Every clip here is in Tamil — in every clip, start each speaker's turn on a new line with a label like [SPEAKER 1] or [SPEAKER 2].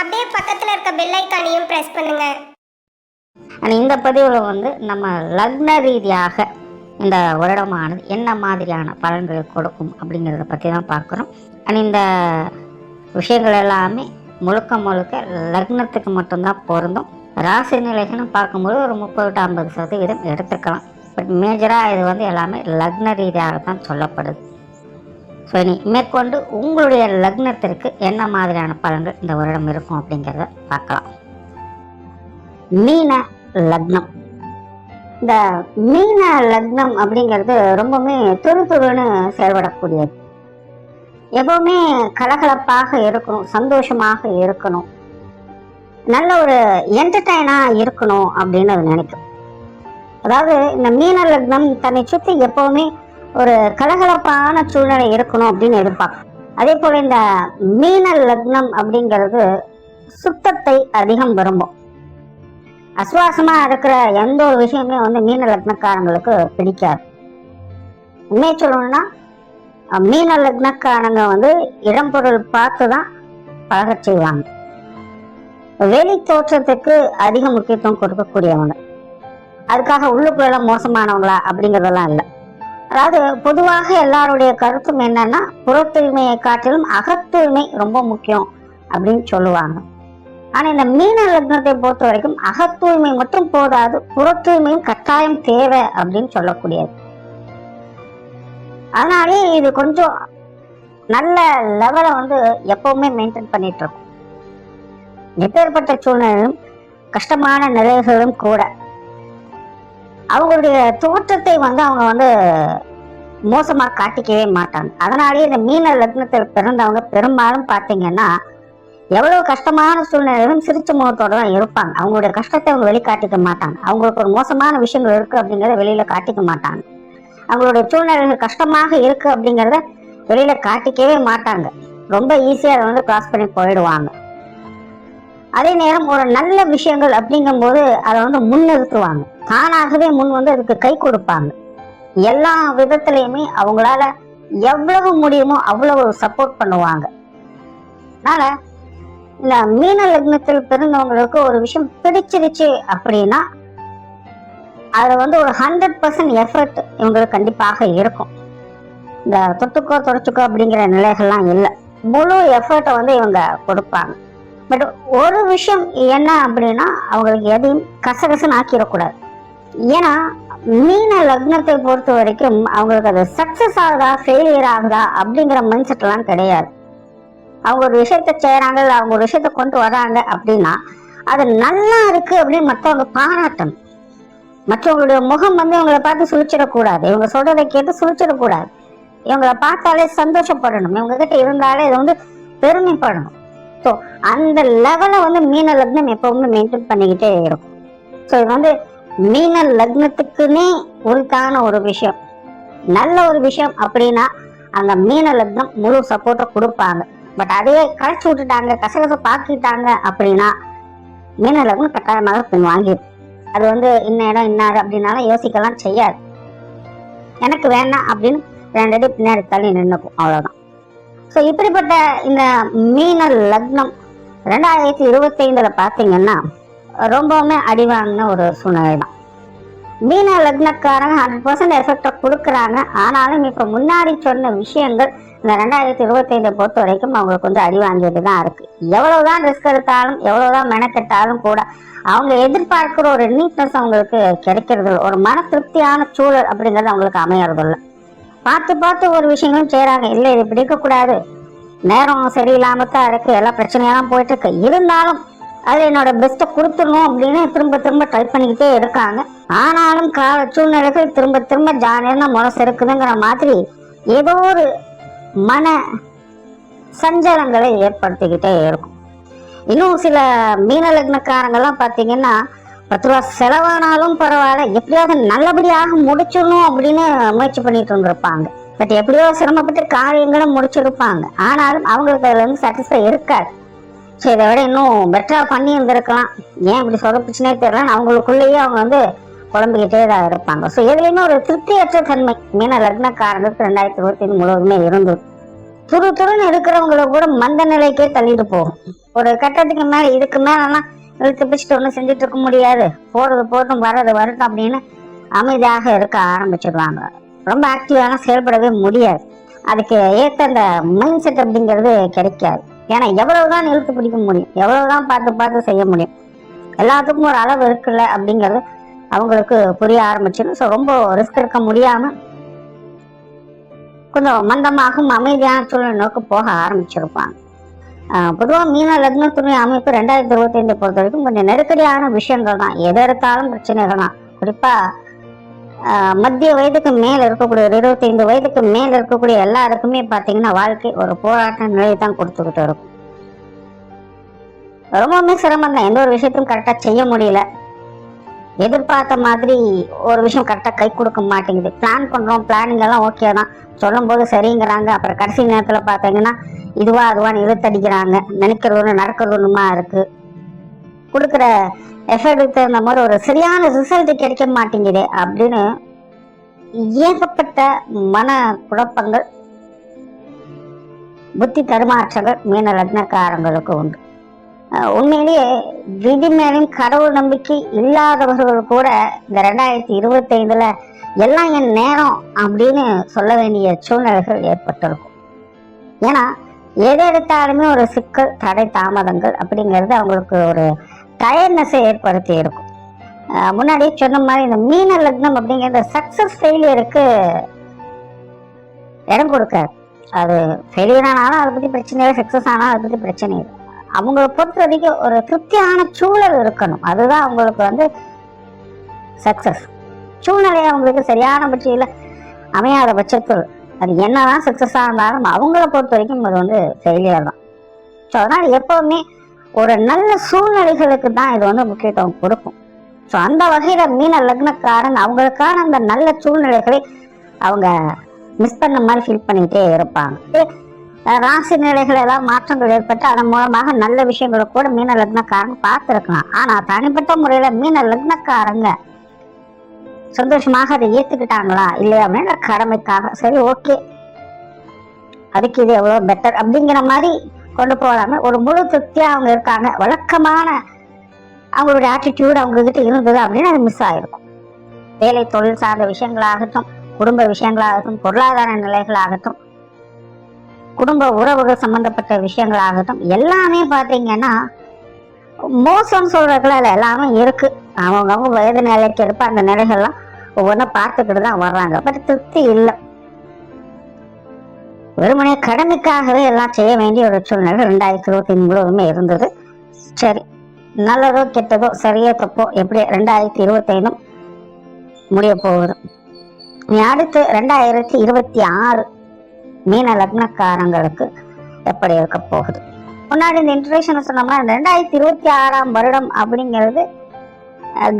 [SPEAKER 1] அப்படியே பக்கத்தில் இருக்க பெல் ஐக்கானையும் ப்ரெஸ் பண்ணுங்க.
[SPEAKER 2] ஆனால் இந்த பதிவில் வந்து நம்ம லக்ன ரீதியாக இந்த வருடமானது என்ன மாதிரியான பலன்களை கொடுக்கும் அப்படிங்கிறத பற்றி தான் பார்க்குறோம். அண்ட் இந்த விஷயங்கள் எல்லாமே முழுக்க முழுக்க லக்னத்துக்கு மட்டும்தான் பொருந்தும். ராசி நிலைகள்னு பார்க்கும்போது ஒரு முப்பது டு ஐம்பது சதவீதம் எடுத்துக்கலாம். பட் மேஜராக இது வந்து எல்லாமே லக்ன ரீதியாக தான் சொல்லப்படுது. ஸோ இனி மேற்கொண்டு உங்களுடைய லக்னத்திற்கு என்ன மாதிரியான பலன்கள் இந்த வருடம் இருக்கும் அப்படிங்கிறத பார்க்கலாம். மீன லக்னம். இந்த மீன லக்னம் அப்படிங்கிறது ரொம்பவுமே துரு துருன்னு செயல்படக்கூடியது. எப்பவுமே கலகலப்பாக இருக்கணும் சந்தோஷமாக இருக்கணும். நல்ல ஒரு என்டர்டைனாக இருக்கணும் அப்படின்னு அது நினைக்கும். அதாவது இந்த மீன லக்னம் தன்னை சுற்றி எப்பவுமே ஒரு கலகலப்பான சூழ்நிலை இருக்கணும் அப்படின்னு எதிர்பார்க்கும். அதே போல இந்த மீன லக்னம் அப்படிங்கிறது சுத்தத்தை அதிகம் விரும்பும். அசுவாசமா இருக்கிற எந்த ஒரு விஷயமே வந்து மீன லக்னக்காரங்களுக்கு பிடிக்காது. உண்மையை சொல்லணும்னா மீன லக்னக்காரங்க வந்து இடம்பொருள் பார்த்து தான் பழக செய்வாங்க. வெளி தோற்றத்துக்கு அதிக முக்கியத்துவம் கொடுக்கக்கூடியவங்க. அதுக்காக உள்ளுக்குள்ள மோசமானவங்களா அப்படிங்கிறதெல்லாம் இல்லை. அதாவது பொதுவாக எல்லாருடைய கருத்தும் என்னன்னா புறத்தூய்மையை காட்டிலும் அகத்தூய்மை ரொம்ப முக்கியம் அப்படின்னு சொல்லுவாங்க. ஆனா இந்த மீன லக்னத்தை பொறுத்த வரைக்கும் அகத்தூய்மை மட்டும் போதாது புறத்தூய்மையும் கட்டாயம் தேவை அப்படின்னு சொல்லக்கூடியது. அதனாலே இது கொஞ்சம் நல்ல லெவலை வந்து எப்பவுமே மெயின்டைன் பண்ணிட்டு இருக்கும். எப்பேற்பட்ட சூழ்நிலையும் கஷ்டமான நிலைகளும் கூட அவங்களுடைய தோற்றத்தை வந்து அவங்க வந்து மோசமா காட்டிக்கவே மாட்டாங்க. அதனாலேயே இந்த மீன லக்னத்தில் பிறந்தவங்க பெரும்பாலும் பார்த்தீங்கன்னா எவ்வளவு கஷ்டமான சூழ்நிலையிலும் சிரிச்ச முகத்தோட தான் இருப்பாங்க. அவங்களுடைய கஷ்டத்தை அவங்க வெளிக்காட்டிக்க மாட்டாங்க. அவங்களுக்கு ஒரு மோசமான விஷயங்கள் இருக்கு அப்படிங்கிறத வெளியில காட்டிக்க மாட்டாங்க. அவங்களுடைய சூழ்நிலைகள் கஷ்டமாக இருக்கு அப்படிங்கிறத வெளியில் காட்டிக்கவே மாட்டாங்க. ரொம்ப ஈஸியாக அதை வந்து கிராஸ் பண்ணி போயிடுவாங்க. அதே நேரம் ஒரு நல்ல விஷயங்கள் அப்படிங்கும்போது அதை வந்து முன்னிறுத்துவாங்க. தானாகவே முன் வந்து அதுக்கு கை கொடுப்பாங்க. எல்லா விதத்திலையுமே அவங்களால எவ்வளவு முடியுமோ அவ்வளவு சப்போர்ட் பண்ணுவாங்க. அதனால இந்த மீன லக்னத்தில் பிறந்தவங்களுக்கு ஒரு விஷயம் பிடிச்சிருச்சு அப்படின்னா அது வந்து ஒரு ஹண்ட்ரட் பர்சன்ட் எஃபர்ட் இவங்களுக்கு கண்டிப்பாக இருக்கும். இந்த தொட்டுக்கோ தொடச்சுக்கோ அப்படிங்கிற நிலைகள்லாம் இல்லை. முழு எஃபர்ட்டை வந்து இவங்க கொடுப்பாங்க. பட் ஒரு விஷயம் என்ன அப்படின்னா அவங்களுக்கு எதையும் கசகசன்னு ஆக்கிடக்கூடாது. ஏன்னா மீன லக்னத்தை பொறுத்த வரைக்கும் அவங்களுக்கு அது சக்சஸ் ஆகுதா ஃபெயிலியர் ஆகுதா அப்படிங்கிற மைண்ட் செட்லாம் கிடையாது. அவங்க ஒரு விஷயத்த செய்கிறாங்க இல்லை அவங்க ஒரு விஷயத்த கொண்டு வராங்க அப்படின்னா அது நல்லா இருக்கு அப்படின்னு மற்றவங்க பாராட்டணும். மற்றவங்களுடைய முகம் வந்து இவங்களை பார்த்து சுழிச்சிடக்கூடாது. இவங்க சொல்றதை கேட்டு சுழிச்சிடக்கூடாது. இவங்களை பார்த்தாலே சந்தோஷப்படணும். இவங்க கிட்ட இருந்தாலே இதை வந்து பெருமைப்படணும். ஸோ அந்த லெவலை வந்து மீன லக்னம் எப்பவுமே மெயின்டைன் பண்ணிக்கிட்டே இருக்கும். ஸோ இது வந்து மீன லக்னத்துக்குன்னே உரித்தான ஒரு விஷயம். நல்ல ஒரு விஷயம் அப்படின்னா அந்த மீன லக்னம் முழு சப்போர்ட்டை கொடுப்பாங்க. பட் அதையே கழிச்சு விட்டுட்டாங்க கசகச பாக்கிட்டாங்க அப்படின்னா மீன லக்னம் கட்டாயமாக பின் வாங்கிடும் அது வந்து இன்ன இடம் இன்னாரு அப்படின்னாலும் யோசிக்கலாம் செய்யாது. எனக்கு வேணாம் அப்படின்னு ரெண்டு அடி பின்னாடி தள்ளி நின்றுக்கும் அவ்வளோதான் ஸோ இப்படிப்பட்ட இந்த மீன லக்னம் ரெண்டாயிரத்தி இருபத்தைந்தில் பார்த்தீங்கன்னா ரொம்பவுமே அடி வாங்கின ஒரு சூழ்நிலை தான். மீன லக்னக்காரங்க ஹண்ட்ரட் பர்சன்ட் எஃபெக்டை கொடுக்குறாங்க. ஆனாலும் இப்போ முன்னாடி சொன்ன விஷயங்கள் இந்த ரெண்டாயிரத்தி இருபத்தைந்தை பொறுத்த வரைக்கும் அவங்களுக்கு வந்து அடி வாங்கிட்டு தான் இருக்கு. எவ்வளவுதான் ரிஸ்க் எடுத்தாலும் எவ்வளவுதான் மெனக்கெட்டாலும் கூட அவங்க எதிர்பார்க்கிற ஒரு நீட்னஸ் அவங்களுக்கு கிடைக்கிறது இல்ல. ஒரு மன திருப்தியான சூழல் அப்படிங்கிறது அவங்களுக்கு அமையறது இல்லை. பார்த்து பார்த்து ஒரு விஷயங்களும் செய்கிறாங்க இல்லை இது பிடிக்கக்கூடாது. நேரம் சரியில்லாம தான் இருக்கு. எல்லா பிரச்சனையெல்லாம் போயிட்டு இருக்கு. இருந்தாலும் அது என்னோட பெஸ்ட்டை கொடுத்துடணும் அப்படின்னு திரும்ப திரும்ப ட்ரை பண்ணிக்கிட்டே இருக்காங்க. ஆனாலும் கால சூழ்நிலைகள் திரும்ப திரும்ப ஜாலியான முரசு இருக்குதுங்கிற மாதிரி ஏதோ ஒரு மன சஞ்சலங்களை ஏற்படுத்திக்கிட்டே இருக்கும். இன்னும் சில மீன லக்னக்காரங்கள்லாம் பார்த்தீங்கன்னா பத்து ரூபா செலவானாலும் பரவாயில்ல எப்படியாவது நல்லபடியாக முடிச்சிடணும் அப்படின்னு முயற்சி பண்ணிட்டு இருந்திருப்பாங்க. பட் எப்படியோ சிரமப்பட்டு காரியங்களை முடிச்சிருப்பாங்க. ஆனாலும் அவங்களுக்கு அதுல இருந்து சாட்டிஸ்ஃபை இருக்காது. ஸோ இதை விட இன்னும் பெட்டராக பண்ணி இருந்திருக்கலாம். ஏன் இப்படி சொதப்பிச்சுனே தெரியல. அவங்களுக்குள்ளேயே அவங்க வந்து குழம்பிக்கிட்டே தான் இருப்பாங்க. ஸோ எதுலேயுமே ஒரு திருப்தியற்ற தன்மை. மீன லக்னக்காரங்களுக்கு ரெண்டாயிரத்தி இருபத்தி முழுவதுமே இருந்தது. துரு துருன்னு இருக்கிறவங்கள கூட மந்த நிலைக்கே தள்ளிட்டு போகும். ஒரு கட்டத்துக்கு மேல இதுக்கு மேலாம் இழுத்து பிடிச்சிட்டு ஒன்றும் செஞ்சுட்டு இருக்க முடியாது. போறது போட்டும் வர்றது வரட்டும் அப்படின்னு அமைதியாக இருக்க ஆரம்பிச்சிடுவாங்க ரொம்ப ஆக்டிவாக செயல்படவே முடியாது. அதுக்கு ஏற்ற அந்த மைண்ட் செட் அப்படிங்கிறது கிடைக்காது. ஏன்னா எவ்வளவுதான் இழுத்து பிடிக்க முடியும் எவ்வளவுதான் பார்த்து பார்த்து செய்ய முடியும். எல்லாத்துக்கும் ஒரு அளவு இருக்குல்ல அப்படிங்கிறது அவங்களுக்கு புரிய ஆரம்பிச்சிடும். ஸோ ரொம்ப ரிஸ்க் எடுக்க முடியாம கொஞ்சம் மந்தமாகவும் அமைதியான சூழ்நிலை நோக்கி போக ஆரம்பிச்சிருப்பாங்க. பொதுவாக மீன லக்னத்துறை அமைப்பு ரெண்டாயிரத்தி இருபத்தி ஐந்து பொறுத்த வரைக்கும் கொஞ்சம் நெருக்கடியான விஷயங்கள் தான். எதை எடுத்தாலும் பிரச்சனைகள் தான். குறிப்பாக மத்திய வயதுக்கு மேல இருக்கக்கூடிய ஒரு இருபத்தைந்து வயதுக்கு மேல இருக்கக்கூடிய எல்லாருக்குமே பார்த்தீங்கன்னா வாழ்க்கை ஒரு போராட்ட நிலையை தான் கொடுத்துக்கிட்டு இருக்கும். ரொம்பவுமே சிரமம் தான். எந்த ஒரு விஷயத்தையும் கரெக்டாக செய்ய முடியல. எதிர்பார்த்த மாதிரி ஒரு விஷயம் கரெக்டாக கை கொடுக்க மாட்டேங்குது. பிளான் பண்ணுறோம் பிளானிங் எல்லாம் ஓகே தான். சொல்லும்போது சரிங்கிறாங்க. அப்புறம் கடைசி நேரத்தில் பார்த்தீங்கன்னா இதுவா அதுவான்னு இழுத்தடிக்கிறாங்க. நினைக்கிறது ஒன்று நடக்கிறது ஒன்றுமா இருக்கு. கொடுக்குற எஃபர்ட்டுக்கு தகுந்த மாதிரி ஒரு சரியான ரிசல்ட் கிடைக்க மாட்டேங்குதே அப்படின்னு ஏகப்பட்ட மன குழப்பங்கள் புத்தி தடுமாற்றங்கள் மீன லக்னக்காரங்களுக்கு உண்டு. உண்மையிலேயே விதி மேலும் கடவுள் நம்பிக்கை இல்லாதவர்கள் கூட இந்த ரெண்டாயிரத்தி இருபத்தைந்துல எல்லாம் என் நேரம் அப்படின்னு சொல்ல வேண்டிய சூழ்நிலைகள் ஏற்பட்டிருக்கும். ஏன்னா எதை எடுத்தாலுமே ஒரு சிக்கல் தடை தாமதங்கள் அப்படிங்கிறது அவங்களுக்கு ஒரு டயர்னஸை ஏற்படுத்தி இருக்கும். முன்னாடியே சொன்ன மாதிரி இந்த மீன லக்னம் அப்படிங்கிறது சக்சஸ் ஃபெயிலியருக்கு இடம் கொடுக்காது. அது ஃபெயிலியர் ஆனாலும் அதை பற்றி பிரச்சனை இல்லை சக்ஸஸ் ஆனாலும் அதை பற்றி பிரச்சனை இல்லை. அவங்கள பொறுத்த வரைக்கும் ஒரு திருப்தியான சூழல் இருக்கணும். அதுதான் அவங்களுக்கு வந்து சக்சஸ் சூழ்நிலை அவங்களுக்கு சரியான பட்சத்தில் அமையாத பட்சத்தில் அது என்னதான் சக்ஸஸாக இருந்தாலும் அவங்கள பொறுத்த வரைக்கும் அது வந்து ஃபெயிலியர் தான். ஸோ அதனால் எப்போவுமே ஒரு நல்ல சூழ்நிலைகளுக்கு தான் இது வந்து முக்கியத்துவம் கொடுக்கும். ஸோ அந்த வகையில் மீன லக்னக்காரன் அவங்களுக்கான அந்த நல்ல சூழ்நிலைகளை அவங்க மிஸ் பண்ண மாதிரி ஃபீல் பண்ணிக்கிட்டே இருப்பாங்க. ராசி நிலைகள் ஏதாவது மாற்றங்கள் ஏற்பட்டு அதன் மூலமாக நல்ல விஷயங்களை கூட மீன லக்னக்காரங்க பார்த்துருக்கலாம். ஆனால் தனிப்பட்ட முறையில் மீன லக்னக்காரங்க சந்தோஷமாக அதை ஏற்றுக்கிட்டாங்களா இல்லையா? அப்படின்னா கடமைக்காக சரி ஓகே அதுக்கு இது எவ்வளோ பெட்டர் அப்படிங்கிற மாதிரி கொண்டு போகாம ஒரு முழு திருப்தியாக அவங்க இருக்காங்க. வழக்கமான அவங்களுடைய ஆட்டிடியூட் அவங்க கிட்ட இருந்தது அப்படின்னு அது மிஸ் ஆயிருக்கும். வேலை தொழில் சார்ந்த விஷயங்களாகட்டும் குடும்ப விஷயங்களாகட்டும் பொருளாதார நிலைகளாகட்டும் குடும்ப உறவுகள் சம்பந்தப்பட்ட விஷயங்களாகட்டும் எல்லாமே பார்த்தீங்கன்னா மோசம் சொல்கிறதுல அதுல எல்லாமே இருக்கு. அவங்க அவங்க வயது நிலைக்கு எடுப்ப அந்த நிலைகள்லாம் ஒவ்வொன்றும் பார்த்துக்கிட்டு தான் வர்றாங்க. பட் திருப்தி இல்லை. வெறுமனே கடமைக்காகவே எல்லாம் செய்ய வேண்டிய ஒரு சூழ்நிலை ரெண்டாயிரத்தி இருபத்தி முழுவதுமே இருந்தது. சரி நல்லதோ கெட்டதோ சரியோ தப்போ எப்படி ரெண்டாயிரத்தி இருபத்தைந்தும் முடிய போகுது. நீ அடுத்து ரெண்டாயிரத்தி இருபத்தி ஆறு மீன லக்னக்காரங்களுக்கு எப்படி இருக்க போகுது? முன்னாடி இந்த இன்ட்ரேஷன் சொன்னோம்னா ரெண்டாயிரத்தி இருபத்தி ஆறாம் வருடம் அப்படிங்கிறது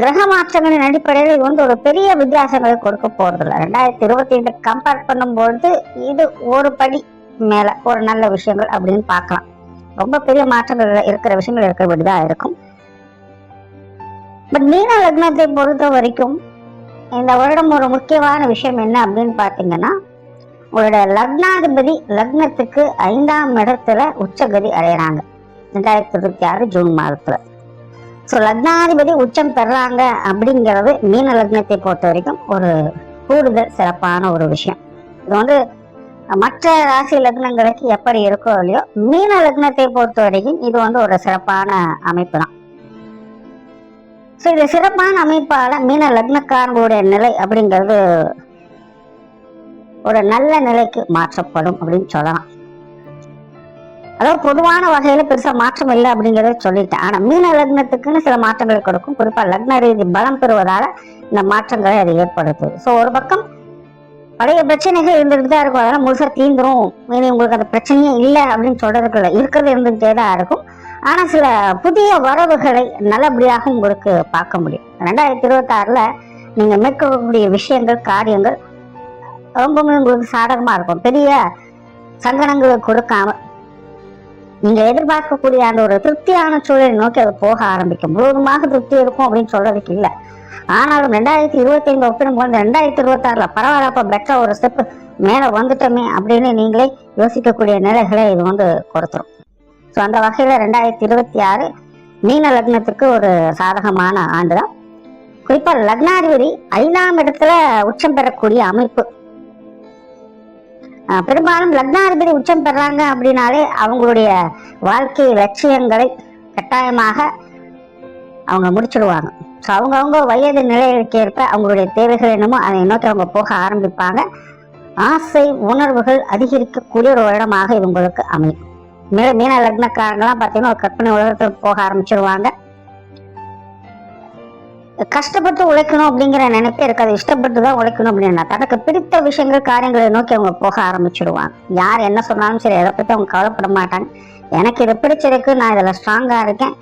[SPEAKER 2] கிரக மாற்றங்களின் அடிப்படையில் வந்து ஒரு பெரிய வித்தியாசங்களை கொடுக்க போறதில்ல. ரெண்டாயிரத்தி இருபத்தி ரெண்டு கம்பேர் பண்ணும்பொழுது இது ஒரு படி மேல ஒரு நல்ல விஷயங்கள் அப்படின்னு பார்க்கலாம். ரொம்ப பெரிய மாற்றங்கள் இருக்கிற விஷயங்கள் இருக்கிறபடி தான் இருக்கும். பட் மீன லக்னத்தை பொறுத்த வரைக்கும் இந்த வருடம் ஒரு முக்கியமான விஷயம் என்ன அப்படின்னு பார்த்தீங்கன்னா உங்களுடைய லக்னாதிபதி லக்னத்துக்கு ஐந்தாம் இடத்துல உச்சகதி அடையிறாங்க. ரெண்டாயிரத்தி இருபத்தி ஆறு ஜூன் மாதத்துல. ஸோ லக்னாதிபதி உச்சம் பெறாங்க அப்படிங்கிறது மீன லக்னத்தை பொறுத்த வரைக்கும் ஒரு கூடுதல் சிறப்பான ஒரு விஷயம். இது வந்து மற்ற ராசி லக்னங்களுக்கு எப்படி இருக்கோ இல்லையோ மீன லக்னத்தை பொறுத்த வரைக்கும் இது வந்து ஒரு சிறப்பான அமைப்பு தான். ஸோ இது சிறப்பான அமைப்பால மீன லக்னக்காரங்களுடைய நிலை அப்படிங்கிறது ஒரு நல்ல நிலைக்கு மாற்றப்படும் அப்படின்னு சொல்லலாம். அதாவது பொதுவான வகையில பெருசா மாற்றம் இல்லை அப்படிங்கறத சொல்லிட்டேன். ஆனா மீன லக்னத்துக்குன்னு சில மாற்றங்களை கொடுக்கும். குறிப்பா லக்ன ரீதி பலம் பெறுவதால இந்த மாற்றங்களை அது ஏற்படுத்துது ஸோ ஒரு பக்கம் பழைய பிரச்சனைகள் இருந்துகிட்டு தான் இருக்கும். அதெல்லாம் முழுசா தீந்துரும். மீன் உங்களுக்கு அந்த பிரச்சனையே இல்லை அப்படின்னு சொல்றதுக்கு இருக்கிறது இருந்துகிட்டே தான் இருக்கும். ஆனா சில புதிய வரவுகளை நல்லபடியாக உங்களுக்கு பார்க்க முடியும். ரெண்டாயிரத்தி இருபத்தி ஆறுல நீங்க மேற்கொள்ளக்கூடிய விஷயங்கள் காரியங்கள் ரொம்பவுமே உங்களுக்கு சாதகமா இருக்கும். பெரிய சங்கடங்களை கொடுக்காம நீங்க எதிர்பார்க்கக்கூடிய அந்த ஒரு திருப்தியான சூழலை நோக்கி அது போக ஆரம்பிக்கும். முழுவதுமாக திருப்தி இருக்கும் அப்படின்னு சொல்றதுக்கு இல்லை. ஆனாலும் ரெண்டாயிரத்தி இருபத்தி ஐந்து ஒப்பிடும்போது ரெண்டாயிரத்தி இருபத்தாறுல பரவாயில்லப்ப பெட்டரா ஒரு ஸ்டெப் மேலே வந்துட்டோமே அப்படின்னு நீங்களே யோசிக்கக்கூடிய நிலைகளை இது வந்து கொடுத்துரும். ஸோ அந்த வகையில ரெண்டாயிரத்தி இருபத்தி ஆறு மீன லக்னத்துக்கு ஒரு சாதகமான ஆண்டு தான் குறிப்பா லக்னாதிபதி ஐந்தாம் இடத்துல உச்சம் பெறக்கூடிய அமைப்பு பெரும்பாலும் லக்னாதிபதி உச்சம் பெறாங்க அப்படின்னாலே அவங்களுடைய வாழ்க்கை லட்சியங்களை கட்டாயமாக அவங்க முடிச்சிடுவாங்க. ஸோ அவங்கவுங்க வயது நிலைகளுக்கு ஏற்ப அவங்களுடைய தேவைகள் என்னமோ அதை நோக்கி அவங்க போக ஆரம்பிப்பாங்க. ஆசை உணர்வுகள் அதிகரிக்கக்கூடிய ஒரு வருடமாக இவங்களுக்கு அமையும். மீன மீன லக்னக்காரங்களாம் பார்த்தீங்கன்னா ஒரு கற்பனை உலகத்தில் போக ஆரம்பிச்சிருவாங்க. கஷ்டப்பட்டு உழைக்கணும் அப்படிங்கிற நினைப்பே இருக்காது. இஷ்டப்பட்டு தான் உழைக்கணும் அப்படின்னா தனக்கு பிடித்த விஷயங்கள் காரியங்களை நோக்கி அவங்க போக ஆரம்பிச்சிடுவாங்க. யார் என்ன சொன்னாலும் சரி அதை பற்றி அவங்க கவலைப்பட மாட்டாங்க. எனக்கு இது பிடிச்சிருக்கு நான் இதில் ஸ்ட்ராங்காக இருக்கேன்.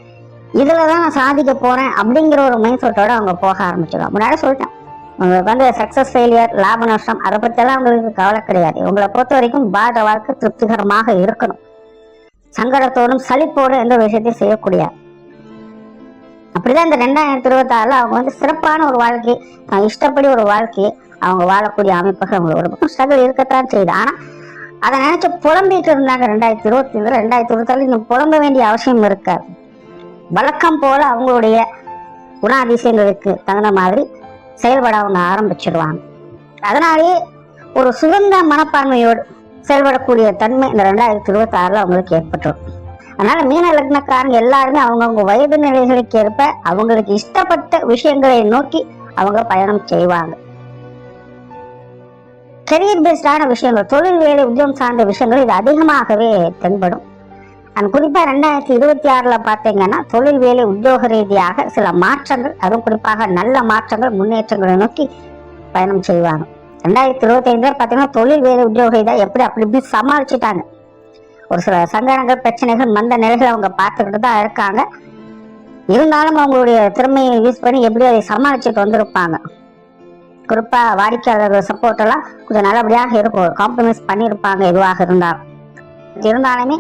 [SPEAKER 2] இதில் தான் நான் சாதிக்க போகிறேன் அப்படிங்கிற ஒரு மைண்ட் செட்டோட அவங்க போக ஆரம்பிச்சிடுவாங்க. முன்னாடி சொல்லிட்டேன். உங்களுக்கு வந்து சக்ஸஸ் ஃபெயிலியர் லாப நஷ்டம் அதை பற்றியெல்லாம் உங்களுக்கு கவலை கிடையாது. உங்களை பொறுத்த வரைக்கும் பாட வாழ்க்கை திருப்திகரமாக இருக்கணும். சங்கடத்தோடும் சளிப்போடும் எந்த விஷயத்தையும் செய்யக்கூடாது அப்படிதான் இந்த ரெண்டாயிரத்தி இருபத்தாறுல அவங்க வந்து சிறப்பான ஒரு வாழ்க்கை தான் இஷ்டப்படி ஒரு வாழ்க்கையை அவங்க வாழக்கூடிய அமைப்புகள் அவங்களுக்கு ஒரு பக்கம் ஸ்ட்ரகிள் இருக்கத்தான் செய்யுது. ஆனா அதை நினைச்சு புலம்பிட்டு இருந்தாங்க ரெண்டாயிரத்தி இருபத்தி ஐந்து ரெண்டாயிரத்தி இருபத்தாறு இன்னும் புலம்ப வேண்டிய அவசியம் இருக்காது. வழக்கம் போல அவங்களுடைய குணாதிசயங்களுக்கு தகுந்த மாதிரி செயல்பட அவங்க ஆரம்பிச்சிடுவாங்க அதனாலே ஒரு சுதந்திர மனப்பான்மையோடு செயல்படக்கூடிய தன்மை இந்த ரெண்டாயிரத்தி இருபத்தி ஆறுல அவங்களுக்கு ஏற்பட்டுரும் அதனால மீன லக்னக்காரங்க எல்லாருமே அவங்கவுங்க வயது நிலைகளுக்கு ஏற்ப அவங்களுக்கு இஷ்டப்பட்ட விஷயங்களை நோக்கி அவங்க பயணம் செய்வாங்க. கெரியர் பேஸ்டான விஷயங்கள் தொழில் வேலை உத்தியோகம் சார்ந்த விஷயங்கள் இது அதிகமாகவே தென்படும். அண்ட் குறிப்பா ரெண்டாயிரத்தி இருபத்தி ஆறுல பாத்தீங்கன்னா தொழில் வேலை உத்தியோக ரீதியாக சில மாற்றங்கள் அதுவும் குறிப்பாக நல்ல மாற்றங்கள் முன்னேற்றங்களை நோக்கி பயணம் செய்வாங்க. ரெண்டாயிரத்தி இருபத்தி ஐந்துல பாத்தீங்கன்னா தொழில் வேலை உத்தியோக ரீதியாக எப்படி அப்படி இப்படி சமாளிச்சுட்டாங்க. ஒரு சில சங்கடங்கள் பிரச்சனைகள் மந்த நிலைகள் அவங்க பார்த்துக்கிட்டு தான் இருக்காங்க. இருந்தாலும் அவங்களுடைய திறமையை யூஸ் பண்ணி எப்படி அதை சமாளிச்சுட்டு வந்திருப்பாங்க. குறிப்பா வாடிக்கையாளர்கள் சப்போர்ட் எல்லாம் கொஞ்சம் நல்லபடியாக இருக்கும். காம்ப்ரமைஸ் பண்ணியிருப்பாங்க எதுவாக இருந்தாலும். இருந்தாலுமே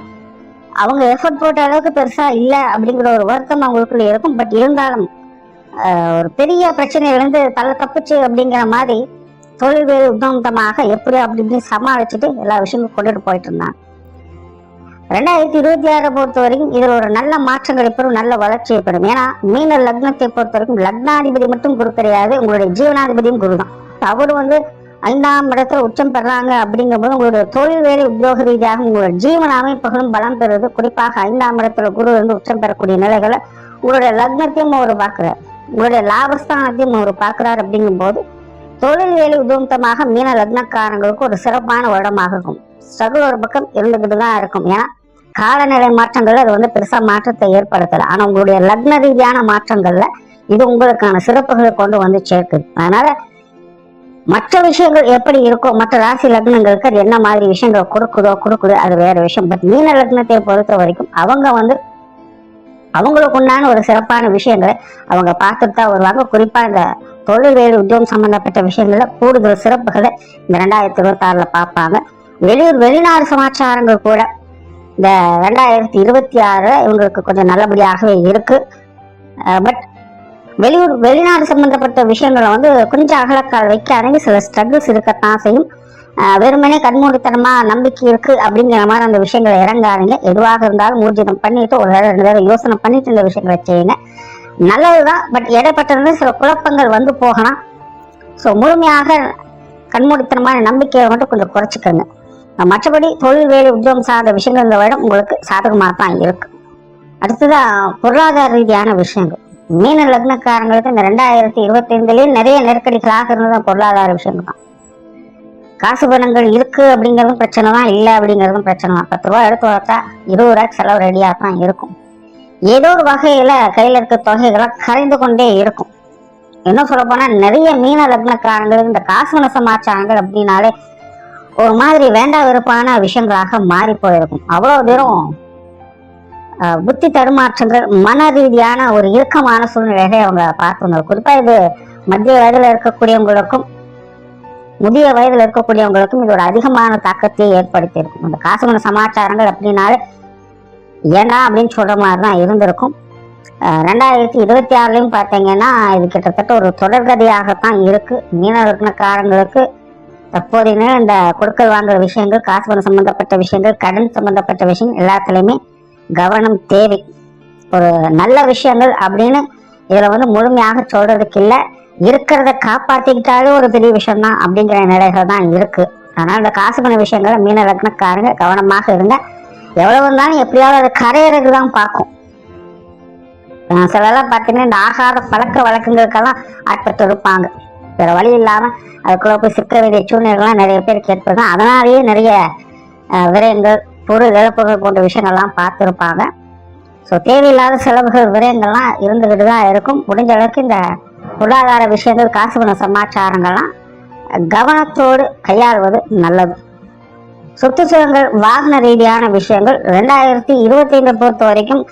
[SPEAKER 2] அவங்க எஃபர்ட் போட்ட அளவுக்கு பெருசா இல்லை அப்படிங்கிற ஒரு வருத்தம் அவங்களுக்குள்ள இருக்கும். பட் இருந்தாலும் ஒரு பெரிய பிரச்சனையிலேருந்து தள்ள தப்புச்சு அப்படிங்கிற மாதிரி தொழில் வேறு உத்தமமாக எப்படி அப்படி இப்படி சமாளிச்சுட்டு எல்லா விஷயமும் கொண்டுட்டு போயிட்டு இருந்தாங்க. ரெண்டாயிரத்தி இருபத்தி ஆறை பொறுத்த வரைக்கும் இதில் ஒரு நல்ல மாற்றங்கள் பெறும் நல்ல வளர்ச்சி ஏற்படும். ஏன்னா மீன லக்னத்தை பொறுத்த வரைக்கும் லக்னாதிபதி மட்டும் குரு கிடையாது உங்களுடைய ஜீவனாதிபதியும் குரு தான். அவர் வந்து ஐந்தாம் இடத்துல உச்சம் பெறாங்க அப்படிங்கும்போது உங்களுடைய தொழில் வேலை உத்தியோக ரீதியாக உங்களுடைய ஜீவன அமைப்புகளும் பலம் பெறுது குறிப்பாக ஐந்தாம் இடத்துல குரு வந்து உச்சம் பெறக்கூடிய நிலைகளை உங்களுடைய லக்னத்தையும் அவர் பார்க்கிறார். உங்களுடைய லாபஸ்தானத்தையும் அவர் பார்க்கிறார் அப்படிங்கும்போது தொழில் வேலை உதவுத்தமாக மீன லக்னக்காரங்களுக்கு ஒரு சிறப்பான வருடமாக இருக்கும் ஸ்ட்ரகிள் ஒரு பக்கம் இருந்துகிட்டு தான் இருக்கும். ஏன்னா காலநிலை மாற்றங்கள்ல அது வந்து பெருசா மாற்றத்தை ஏற்படுத்தல. ஆனா உங்களுடைய லக்ன ரீதியான மாற்றங்கள்ல இது உங்களுக்கான சிறப்புகளை கொண்டு வந்து சேர்க்குது. அதனால மற்ற விஷயங்கள் எப்படி இருக்கோ மற்ற ராசி லக்னங்களுக்கு அது என்ன மாதிரி விஷயங்கள் கொடுக்குதோ கொடுக்குது அது வேற விஷயம். பட் மீன லக்னத்தை பொறுத்த வரைக்கும் அவங்க வந்து அவங்களுக்கு உண்டான ஒரு சிறப்பான விஷயங்களை அவங்க பார்த்துட்டு தான் வருவாங்க. குறிப்பா இந்த தொழில் வேறு உத்தியோகம் சம்பந்தப்பட்ட விஷயங்கள்ல கூடுதல் சிறப்புகளை இந்த ரெண்டாயிரத்தி இருபத்தி ஆறுல பார்ப்பாங்க. வெளியூர் வெளிநாடு சமாச்சாரங்கள் கூட இந்த ரெண்டாயிரத்தி இருபத்தி ஆறு இவங்களுக்கு கொஞ்சம் நல்லபடியாகவே இருக்கு. பட் வெளியூர் வெளிநாடு சம்பந்தப்பட்ட விஷயங்களை வந்து கொஞ்சம் அகலக்கால் வைக்காதீங்க. சில ஸ்ட்ரகிள்ஸ் இருக்கத்தான் செய்யும். வெறுமனே கண்மூடித்தனமா நம்பிக்கை இருக்கு அப்படிங்கிற மாதிரி அந்த விஷயங்களை இறங்காதீங்க. எதுவாக இருந்தாலும் ஊர்ஜிதம் பண்ணிட்டு ஒரு தடவை ரெண்டு தடவை யோசனை பண்ணிட்டு இந்த விஷயங்களை செய்யுங்க. நல்லதுதான் பட் இடைப்பட்டிருந்து சில குழப்பங்கள் வந்து போகலாம். ஸோ முழுமையாக கண்மூடித்தனமான நம்பிக்கையை மட்டும் கொஞ்சம் குறைச்சிக்கோங்க. மற்றபடி தொழில் வேலை உத்தியோகம் சார்ந்த விஷயங்கள் இந்த வருடம் உங்களுக்கு சாதகமாக தான் இருக்கு. அடுத்ததான் பொருளாதார ரீதியான விஷயங்கள். மீன லக்னக்காரங்களுக்கு இந்த ரெண்டாயிரத்தி இருபத்தி ஐந்துலேயும் நிறைய நெருக்கடிகளாக இருந்தது பொருளாதார விஷயங்கள் தான். காசு பணங்கள் இருக்கு அப்படிங்கிறதும் பிரச்சனை தான் இல்லை அப்படிங்கிறதும் பிரச்சனை தான். பத்து ரூபா எடுத்து வளர்த்தா இருபது ரூபாய்க்கு செலவு ரெடியாக தான் இருக்கும். ஏதோ ஒரு வகையில் கையில் இருக்க தொகைகளாக கரைந்து கொண்டே இருக்கும். என்ன சொல்ல போனால் நிறைய மீன லக்னக்காரங்களுக்கு இந்த காசு சமாச்சாரங்கள் அப்படின்னாலே ஒரு மாதிரி வேண்டா விருப்பான விஷயங்களாக மாறி போயிருக்கும். அவ்வளவு தூரம் புத்தி தடுமாற்றங்கள் மன ரீதியான ஒரு இறுக்கமான சூழ்நிலைகளை அவங்க பார்த்துருந்தாங்க குறிப்பாக இது மத்திய வயதில் இருக்கக்கூடியவங்களுக்கும் முதிய வயதில் இருக்கக்கூடியவங்களுக்கும் இது ஒரு அதிகமான தாக்கத்தை ஏற்படுத்தியிருக்கும். அந்த காசுமண சமாச்சாரங்கள் அப்படின்னாலே ஏன்னா அப்படின்னு சொல்ற மாதிரி தான் இருந்திருக்கும். ரெண்டாயிரத்தி இருபத்தி ஆறுலையும் பார்த்தீங்கன்னா இது கிட்டத்தட்ட ஒரு தொடர்கதையாகத்தான் இருக்கு. மீனவர்களுக்காரங்களுக்கு தற்போதைய இந்த கொடுக்கல் வாங்குற விஷயங்கள் காசு பணம் சம்பந்தப்பட்ட விஷயங்கள் கடன் சம்பந்தப்பட்ட விஷயங்கள் எல்லாத்துலேயுமே கவனம் தேவை. ஒரு நல்ல விஷயங்கள் அப்படின்னு இதில் வந்து முழுமையாக சொல்றதுக்கு இல்லை. இருக்கிறத காப்பாற்றிக்கிட்டாலே ஒரு பெரிய விஷயம் தான் அப்படிங்கிற நிலைகள் தான் இருக்கு. அதனால் இந்த காசு பண விஷயங்களை மீன லக்னக்காரங்க கவனமாக இருங்க. எவ்வளவு இருந்தாலும் எப்படியாவது அது கரையிறதுக்கு தான் பார்க்கும். அஹ் பார்த்தீங்கன்னா இந்த ஆகாத பழக்க வழக்கங்களுக்கெல்லாம் ஆட்பட்டு இருப்பாங்க வேற வழி இல்லாமல் அதுக்குள்ள போய் சிக்க வேண்டிய சூழ்நிலைகள்லாம் நிறைய பேருக்கு ஏற்படுது அதனாலேயே நிறைய விரயங்கள் பொருள் இழப்புகள் போன்ற விஷயங்கள்லாம் பார்த்துருப்பாங்க. ஸோ தேவையில்லாத செலவுகள் விரயங்கள்லாம் இருந்துக்கிட்டு தான் இருக்கும். முடிஞ்ச அளவுக்கு இந்த பொருளாதார விஷயங்கள் காசு பண சமாச்சாரங்கள்லாம் கவனத்தோடு கையாள்வது நல்லது. சொத்து சுகங்கள் வாகன ரீதியான விஷயங்கள் ரெண்டாயிரத்தி இருபத்தைந்து பொறுத்த வரைக்கும்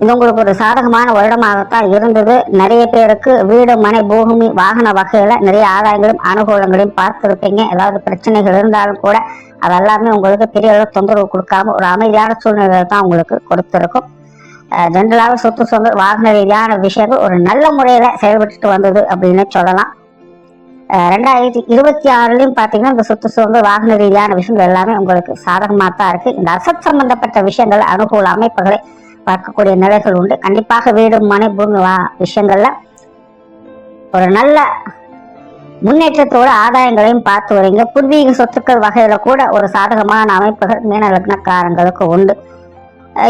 [SPEAKER 2] இது உங்களுக்கு ஒரு சாதகமான வருடமாகத்தான் இருந்தது. நிறைய பேருக்கு வீடு மனை பூமி வாகன வகையில் நிறைய ஆதாயங்களும் அனுகூலங்களையும் பார்த்துருப்பீங்க. ஏதாவது பிரச்சனைகள் இருந்தாலும் கூட அதெல்லாமே உங்களுக்கு பெரிய அளவு தொந்தரவு கொடுக்காம ஒரு அமைதியான சூழ்நிலை தான் உங்களுக்கு கொடுத்துருக்கும். ஜென்ரலாக சொத்து சொந்த வாகன ரீதியான விஷயங்கள் ஒரு நல்ல முறையில செயல்பட்டுட்டு வந்தது அப்படின்னு சொல்லலாம். ரெண்டாயிரத்தி இருபத்தி ஆறுலையும் பார்த்தீங்கன்னா இந்த சொத்து சுதந்திர வாகன ரீதியான விஷயங்கள் எல்லாமே உங்களுக்கு சாதகமாக தான் இருக்கு. இந்த அசத் சம்பந்தப்பட்ட விஷயங்கள் அனுகூல அமைப்புகளை பார்க்கக்கூடிய நிலைகள் உண்டு. கண்டிப்பாக வீடு மனை பூமி வா விஷயங்கள்ல ஒரு நல்ல முன்னேற்றத்தோட ஆதாயங்களையும் பார்த்து வரீங்க பூர்வீக சொத்துக்கள் வகையில கூட ஒரு சாதகமான அமைப்புகள் மீன லக்னக்காரங்களுக்கு உண்டு.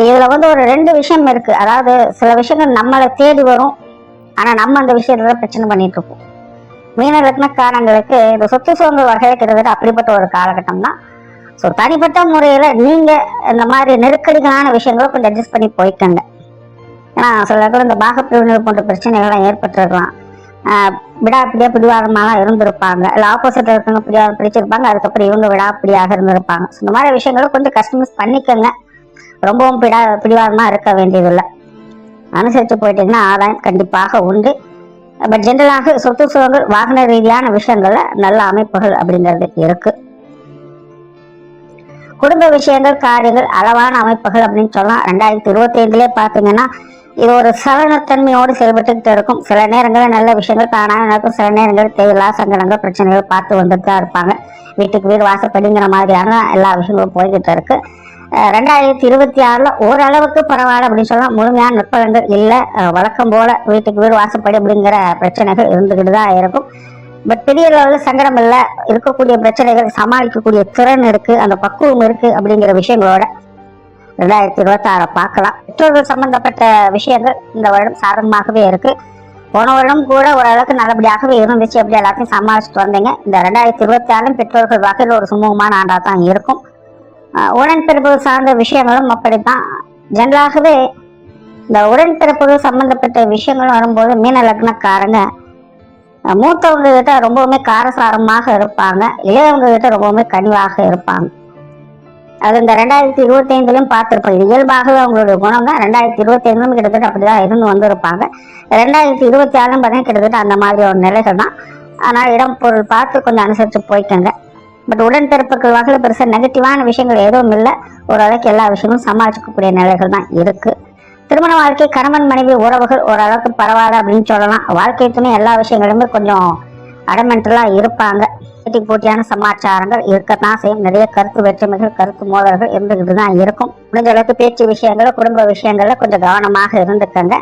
[SPEAKER 2] இதுல வந்து ஒரு ரெண்டு விஷயம் இருக்கு. அதாவது சில விஷயங்கள் நம்மளை தேடி வரும். ஆனா நம்ம அந்த விஷயத்துல பிரச்சனை பண்ணிட்டு இருப்போம் மீன லக்னக்காரங்களுக்கு இந்த சொத்து சுகங்கள் வகையில கிட்டத்தட்ட அப்படிப்பட்ட ஒரு காலகட்டம் தான் ஸோ தனிப்பட்ட முறையில நீங்க இந்த மாதிரி நெருக்கடிகளான விஷயங்களை கொஞ்சம் அட்ஜஸ்ட் பண்ணி போய்க்கங்க. ஏன்னா சில இடத்துல இந்த பாகப்பிரிவினர் போன்ற பிரச்சனைகள்லாம் ஏற்பட்டிருக்கலாம். ஆஹ் விடாப்பிடியா பிடிவாதமாலாம் இருந்திருப்பாங்க. இல்லை ஆப்போசிட் இருக்கவங்க பிடிவா பிடிச்சிருப்பாங்க. அதுக்கப்புறம் இவங்க விடாப்பிடியாக இருந்திருப்பாங்க. ஸோ இந்த மாதிரி விஷயங்களை கொஞ்சம் கஸ்டமைஸ் பண்ணிக்கோங்க. ரொம்பவும் பிடா பிடிவாதமா இருக்க வேண்டியதில்லை. அனுசரித்து போயிட்டீங்கன்னா ஆதாயம் கண்டிப்பாக உண்டு. பட் ஜென்ரலாக சொத்து சுகங்கள் வாகன ரீதியான விஷயங்களில் நல்ல அமைப்புகள் அப்படிங்கிறது இருக்கு. குடும்ப விஷயங்கள் காரியங்கள் அளவான அமைப்புகள் அப்படின்னு சொல்லலாம். ரெண்டாயிரத்தி இருபத்தி ஐந்துலேயே பார்த்தீங்கன்னா இது ஒரு சலனத்தன்மையோடு செயல்பட்டுக்கிட்டு இருக்கும். சில நேரங்களில் நல்ல விஷயங்கள் தானாக நடக்கும். சில நேரங்களில் தேவையில்லா சங்கடங்கள் பிரச்சனைகள் பார்த்து வந்துட்டு தான் இருப்பாங்க. வீட்டுக்கு வீடு வாசப்படிங்கிற மாதிரியான எல்லா விஷயங்களும் போய்கிட்டு இருக்கு. ரெண்டாயிரத்தி இருபத்தி ஆறில் ஓரளவுக்கு பரவாயில்ல அப்படின்னு சொல்லலாம். முழுமையான நுட்பங்கள் இல்லை. வழக்கம் போல் வீட்டுக்கு வீடு வாசப்படி அப்படிங்கிற பிரச்சனைகள் இருந்துக்கிட்டு தான் இருக்கும். பட் பெரிய லெவலில் சங்கடம் இல்லை. இருக்கக்கூடிய பிரச்சனைகள் சமாளிக்கக்கூடிய திறன் இருக்கு அந்த பக்குவம் இருக்கு அப்படிங்கிற விஷயங்களோட ரெண்டாயிரத்தி இருபத்தாறை பார்க்கலாம். பெற்றோர்கள் சம்பந்தப்பட்ட விஷயங்கள் இந்த வருடம் சாதகமாகவே இருக்கு. போன வருடம் கூட ஓரளவுக்கு நல்லபடியாகவே இருந்துச்சு அப்படி எல்லாத்தையும் சமாளிச்சுட்டு வந்தீங்க. இந்த ரெண்டாயிரத்தி இருபத்தி ஆறும் பெற்றோர்கள் வகையில் ஒரு சுமூகமான ஆண்டாக தான் இருக்கும். உடன்பிறப்பு சார்ந்த விஷயங்களும் அப்படித்தான். ஜென்ரலாகவே இந்த உடன்பிறப்புகள் சம்பந்தப்பட்ட விஷயங்கள் வரும்போது மீன லக்னக்காரங்க மூத்தவங்க கிட்ட ரொம்பவுமே காரசாரமாக இருப்பாங்க. இளையவங்க கிட்ட ரொம்பவுமே கனிவாக இருப்பாங்க. அது இந்த ரெண்டாயிரத்தி இருபத்தி ஐந்துலயும் பார்த்திருப்போம். இது இயல்பாகவே அவங்களுடைய குணம் தான். ரெண்டாயிரத்தி இருபத்தி ஐந்துலும் கிட்டத்தட்ட அப்படிதான் இருந்து வந்திருப்பாங்க. ரெண்டாயிரத்தி இருபத்தி ஆறுலும் பார்த்தீங்கன்னா கிட்டத்தட்ட அந்த மாதிரி ஒரு நிலைகள் தான். ஆனால் இடம் பொருள் பார்த்து கொஞ்சம் அனுசரித்து போய்க்கங்க. பட் உடன்பிறப்புகள் வகையில் பெருசாக நெகட்டிவான விஷயங்கள் எதுவும் இல்லை. ஓரளவுக்கு எல்லா விஷயங்களும் சமாளிக்கக்கூடிய நிலைகள் தான் இருக்கு. திருமண வாழ்க்கை கணவன் மனைவி உறவுகள் ஓரளவுக்கு பரவாயில்ல அப்படின்னு சொல்லலாம். வாழ்க்கை துணை எல்லா விஷயங்களுமே கொஞ்சம் அடமெண்டலாக இருப்பாங்க. போட்டி போட்டியான சமாச்சாரங்கள் இருக்கத்தான் செய்யும். நிறைய கருத்து வேற்றுமைகள் கருத்து மோதல்கள் இருந்துகிட்டு தான் இருக்கும். முடிஞ்ச அளவுக்கு பேச்சு விஷயங்கள் குடும்ப விஷயங்கள்ல கொஞ்சம் கவனமாக இருந்துக்கங்க.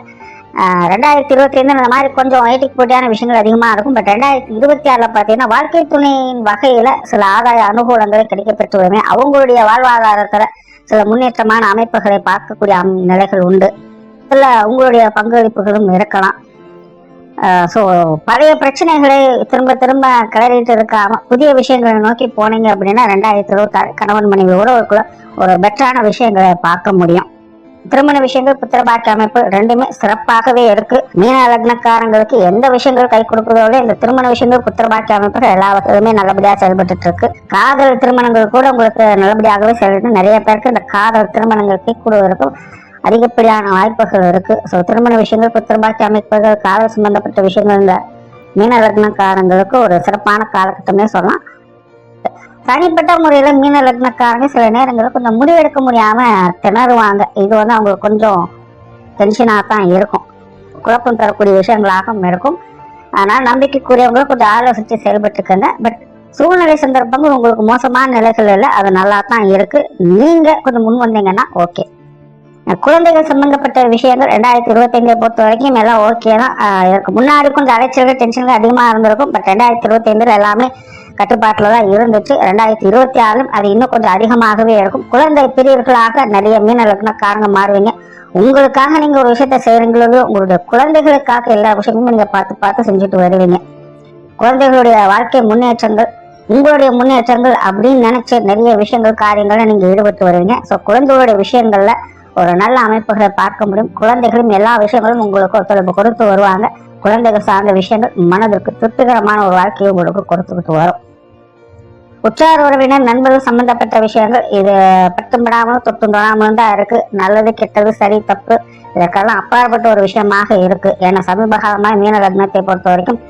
[SPEAKER 2] ஆஹ் ரெண்டாயிரத்தி இருபத்தி ஐந்து இந்த மாதிரி கொஞ்சம் ஐடிக்கு போட்டியான விஷயங்கள் அதிகமாக இருக்கும். பட் ரெண்டாயிரத்தி இருபத்தி ஆறில் பார்த்தீங்கன்னா வாழ்க்கை துணையின் வகையில் சில ஆதாய அனுகூலங்களை கிடைக்கப்பெற்று வருமே. அவங்களுடைய வாழ்வாதாரத்தில் சில முன்னேற்றமான அமைப்புகளை பார்க்கக்கூடிய நிலைகள் உண்டு. இதில் உங்களுடைய பங்களிப்புகளும் இருக்கலாம். ஸோ பழைய பிரச்சனைகளை திரும்ப திரும்ப கிளறிட்டு இருக்காம புதிய விஷயங்களை நோக்கி போனீங்க அப்படின்னா ரெண்டாயிரத்தி இருபத்தாறு கணவன் மனைவி உறவுக்குள்ள ஒரு பெட்டரான விஷயங்களை பார்க்க முடியும். திருமண விஷயங்கள் புத்திரபாக்கிய அமைப்பு ரெண்டுமே சிறப்பாகவே இருக்கு. மீன லக்னக்காரங்களுக்கு எந்த விஷயங்கள் கை கொடுக்குறதோட இந்த திருமண விஷயங்கள் புத்திரபாக்கிய அமைப்புகள் எல்லா வகையிலுமே நல்லபடியாக செயல்பட்டு இருக்கு காதல் திருமணங்கள் கூட உங்களுக்கு நல்லபடியாகவே செயல்பட்டு நிறைய பேருக்கு இந்த காதல் திருமணங்கள் கை கொடுவதற்கும் அதிகப்படியான வாய்ப்புகள் இருக்கு. ஸோ திருமண விஷயங்கள் புத்திரபாக்கிய அமைப்புகள் காதல் சம்பந்தப்பட்ட விஷயங்கள் இந்த மீன லக்னக்காரங்களுக்கு ஒரு சிறப்பான காலகட்டமே சொல்லலாம். தனிப்பட்ட முறையில மீன லக்னக்காரங்க சில நேரங்களில் கொஞ்சம் முடிவெடுக்க முடியாம திணறுவாங்க. இது வந்து அவங்களுக்கு கொஞ்சம் டென்ஷனாக தான் இருக்கும். குழப்பம் தரக்கூடிய விஷயங்களாகவும் இருக்கும். அதனால நம்பிக்கைக்குரியவங்களும் கொஞ்சம் ஆலோசித்து செயல்பட்டுருக்கங்க பட் சூழ்நிலை சந்தர்ப்பங்கள் உங்களுக்கு மோசமான நிலைகள் இல்லை அது நல்லா தான் இருக்கு. நீங்க கொஞ்சம் முன் வந்தீங்கன்னா ஓகே குழந்தைகள் சம்பந்தப்பட்ட விஷயங்கள் ரெண்டாயிரத்தி இருபத்தைந்தை பொறுத்த வரைக்கும் எல்லாம் ஓகே தான். ஆஹ் முன்னாடி கொஞ்சம் அலைச்சல்கள் டென்ஷன்கள் அதிகமாக இருந்திருக்கும். பட் ரெண்டாயிரத்தி இருபத்தைந்தில் எல்லாமே கட்டுப்பாட்டில் தான் இருந்துச்சு. ரெண்டாயிரத்தி இருபத்தி ஆறிலும் அது இன்னும் கொஞ்சம் அதிகமாகவே இருக்கும். குழந்தை பிரியர்களாக நிறைய மீன லக்னக்காரங்க மாறுவீங்க. உங்களுக்காக நீங்க ஒரு விஷயத்த செய்யறீங்களோ உங்களுடைய குழந்தைகளுக்காக எல்லா விஷயமும் நீங்க பார்த்து பார்த்து செஞ்சுட்டு வருவீங்க. குழந்தைகளுடைய வாழ்க்கை முன்னேற்றங்கள் உங்களுடைய முன்னேற்றங்கள் அப்படின்னு நினைச்ச நிறைய விஷயங்கள் காரியங்களை நீங்க ஈடுபட்டு வருவீங்க. ஸோ குழந்தைகளுடைய விஷயங்கள்ல ஒரு நல்ல அமைப்புகளை பார்க்க முடியும். குழந்தைகளும் எல்லா விஷயங்களும் உங்களுக்கு ஒத்துழைப்பு கொடுத்து வருவாங்க. குழந்தைகள் சார்ந்த விஷயங்கள் மனதிற்கு திருப்திகரமான ஒரு வாழ்க்கையை உங்களுக்கு கொடுத்துக்கிட்டு வரும். உற்றார் உறவினர் நண்பர்கள் சம்பந்தப்பட்ட விஷயங்கள் இது பட்டும் படாமலும் தொட்டும் தொடாமலும் தான் இருக்கு. நல்லது கெட்டது சரி தப்பு இதற்கெல்லாம் அப்பாற்பட்ட ஒரு விஷயமாக இருக்கு. ஏன்னா சமீப காலமாக மீன லக்னத்தை பொறுத்த வரைக்கும்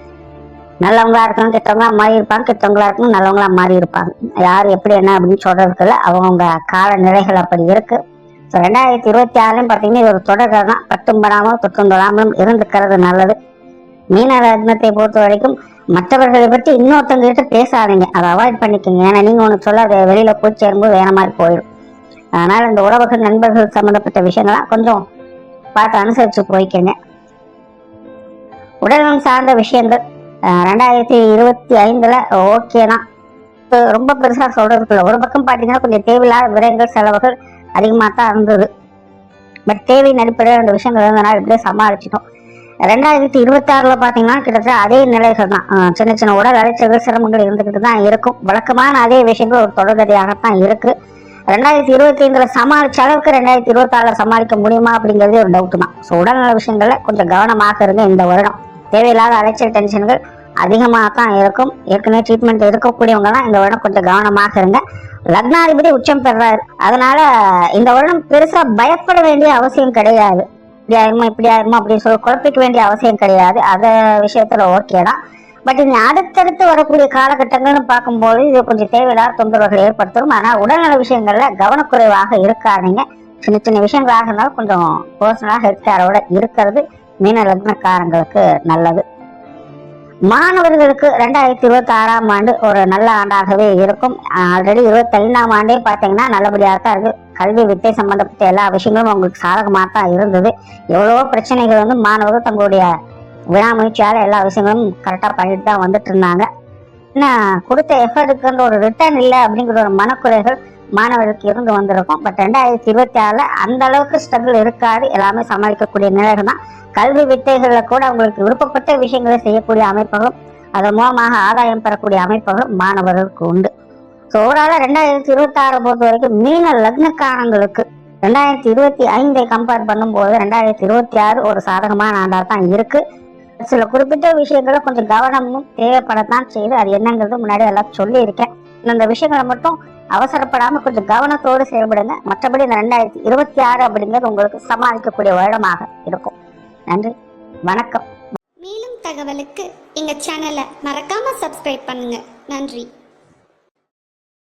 [SPEAKER 2] நல்லவங்களா இருக்கணும் கெட்டவங்களா மாறி இருப்பாங்க கெட்டவங்களா இருக்கணும் நல்லவங்களா மாறி இருப்பாங்க. யார் எப்படி என்ன அப்படின்னு சொல்றதுக்குள்ள அவங்கவுங்க கால நிலைகள் அப்படி இருக்கு. ஸோ ரெண்டாயிரத்தி இருபத்தி ஆறுலையும் பார்த்தீங்கன்னா இது ஒரு தொடர்கள் தான். பட்டும் படாமலும் தொட்டும் தொடாமலும் இருந்துக்கிறது நல்லது. மீன லக்னத்தை பொறுத்த வரைக்கும் மற்றவர்களை பற்றி இன்னொருத்தவங்ககிட்ட பேசாதீங்க. அதை அவாய்ட் பண்ணிக்கோங்க. ஏன்னா நீங்கள் ஒன்று சொல்ல அதை வெளியில் போய் சேரும்போது வேற மாதிரி போயிடும். அதனால் இந்த உறவுகள் நண்பர்கள் சம்மந்தப்பட்ட விஷயங்கள்லாம் கொஞ்சம் பார்த்து அனுசரித்து போய்க்கங்க. உடல்நலம் சார்ந்த விஷயங்கள் ரெண்டாயிரத்தி இருபத்தி ஐந்தில் ஓகே தான். ரொம்ப பெருசாக சொல்கிறதுக்குள்ள ஒரு பக்கம் பார்த்தீங்கன்னா கொஞ்சம் தேவையில்லாத விரயங்கள் செலவுகள் அதிகமாக தான் இருந்தது. பட் தேவையின் அடிப்படையில் அந்த விஷயங்கள் இருந்ததுனால இப்படியே சமாளிச்சிட்டோம். ரெண்டாயிரத்தி இருபத்தி ஆறுல பாத்தீங்கன்னா கிட்டத்தட்ட அதே நிலைகள் தான். சின்ன சின்ன உடல் அலைச்சல்கள் சிரமங்கள் இருந்துகிட்டு தான் இருக்கும். வழக்கமான அதே விஷயங்கள் ஒரு தொடர்கதையாகத்தான் இருக்கு. ரெண்டாயிரத்தி இருபத்தி ஐந்துல சமாளிச்ச அளவுக்கு ரெண்டாயிரத்தி இருபத்தி ஆறுல சமாளிக்க முடியுமா அப்படிங்கிறது ஒரு டவுட் தான். ஸோ உடல்நல விஷயங்கள்ல கொஞ்சம் கவனமாக இருங்க இந்த வருடம். தேவையில்லாத அலைச்சல் டென்ஷன்கள் அதிகமாக தான் இருக்கும். ஏற்கனவே ட்ரீட்மெண்ட் இருக்கக்கூடியவங்கலாம் இந்த வருடம் கொஞ்சம் கவனமாக இருங்க. லக்னாதிபதி உச்சம் பெறாரு அதனால இந்த வருடம் பெருசா பயப்பட வேண்டிய அவசியம் கிடையாது. இப்படி ஆயிருமா இப்படி ஆயிருமா அப்படின்னு சொல்லி குழப்பிக்க வேண்டிய அவசியம் கிடையாது. அத விஷயத்துல ஓகே தான். பட் இனி அடுத்தடுத்து வரக்கூடிய காலகட்டங்கள்னு பார்க்கும்போது இது கொஞ்சம் தேவையில்லாத தொந்தரவுகள் ஏற்படுத்தும் ஆனால் உடல்நல விஷயங்கள்ல கவனக்குறைவாக இருக்காதீங்க. சின்ன சின்ன விஷயங்களாக இருந்தாலும் கொஞ்சம் பர்சனலாக ஹெல்த் கேரோட இருக்கிறது மீன லக்னக்காரங்களுக்கு நல்லது. மாணவர்களுக்கு ரெண்டாயிரத்தி இருபத்தி ஆறாம் ஆண்டு ஒரு நல்ல ஆண்டாகவே இருக்கும். ஆல்ரெடி இருபத்தி ஐந்தாம் ஆண்டே பார்த்தீங்கன்னா நல்லபடியாக தான் இருக்கு. கல்வி வித்தை சம்பந்தப்பட்ட எல்லா விஷயங்களும் உங்களுக்கு சாதகமாக தான் இருந்தது. எவ்வளவோ பிரச்சனைகள் வந்து மாணவர்கள் தங்களுடைய விடாமுயற்சியால் எல்லா விஷயங்களும் கரெக்டாக பண்ணிட்டு தான் வந்துட்டு இருந்தாங்க. என்ன கொடுத்த எஃபர்ட்டுக்கு ஒரு ரிட்டர்ன் இல்லை அப்படிங்கிற ஒரு மனக்குறைகள் மாணவர்களுக்கு இருந்து வந்திருக்கும். பட் ரெண்டாயிரத்தி இருபத்தி ஆறில் அந்த அளவுக்கு ஸ்ட்ரகிள் இருக்காது. எல்லாமே சமாளிக்கக்கூடிய நிலைகள் தான். கல்வி வித்தைகளில் கூட உங்களுக்கு விருப்பப்பட்ட விஷயங்களை செய்யக்கூடிய அமைப்புகளும் அதன் மூலமாக ஆதாயம் பெறக்கூடிய அமைப்புகளும் மாணவர்களுக்கு உண்டு. ஸோ ஓவராலாக ரெண்டாயிரத்தி இருபத்தி ஆறு பொறுத்த வரைக்கும் மீன லக்னக்காரங்களுக்கு ரெண்டாயிரத்தி இருபத்தி ஐந்தை கம்பேர் பண்ணும்போது ரெண்டாயிரத்தி இருபத்தி ஆறு ஒரு சாதகமான ஆண்டாக தான் இருக்கு. சில குறிப்பிட்ட விஷயங்களை கொஞ்சம் கவனமும் தேவைப்படத்தான் செய்து அது என்னங்கிறது முன்னாடி எல்லாம் சொல்லியிருக்கேன். இந்த விஷயங்களை மட்டும் அவசரப்படாம கொஞ்சம் கவனத்தோடு செயல்படுங்க. மற்றபடி இந்த ரெண்டாயிரத்தி இருபத்தி ஆறு அப்படிங்கிறது உங்களுக்கு சமாளிக்கக்கூடிய வருடமாக இருக்கும். நன்றி. வணக்கம்.
[SPEAKER 3] மேலும் தகவலுக்கு எங்கள் சேனலை மறக்காம சப்ஸ்கிரைப் பண்ணுங்க. நன்றி.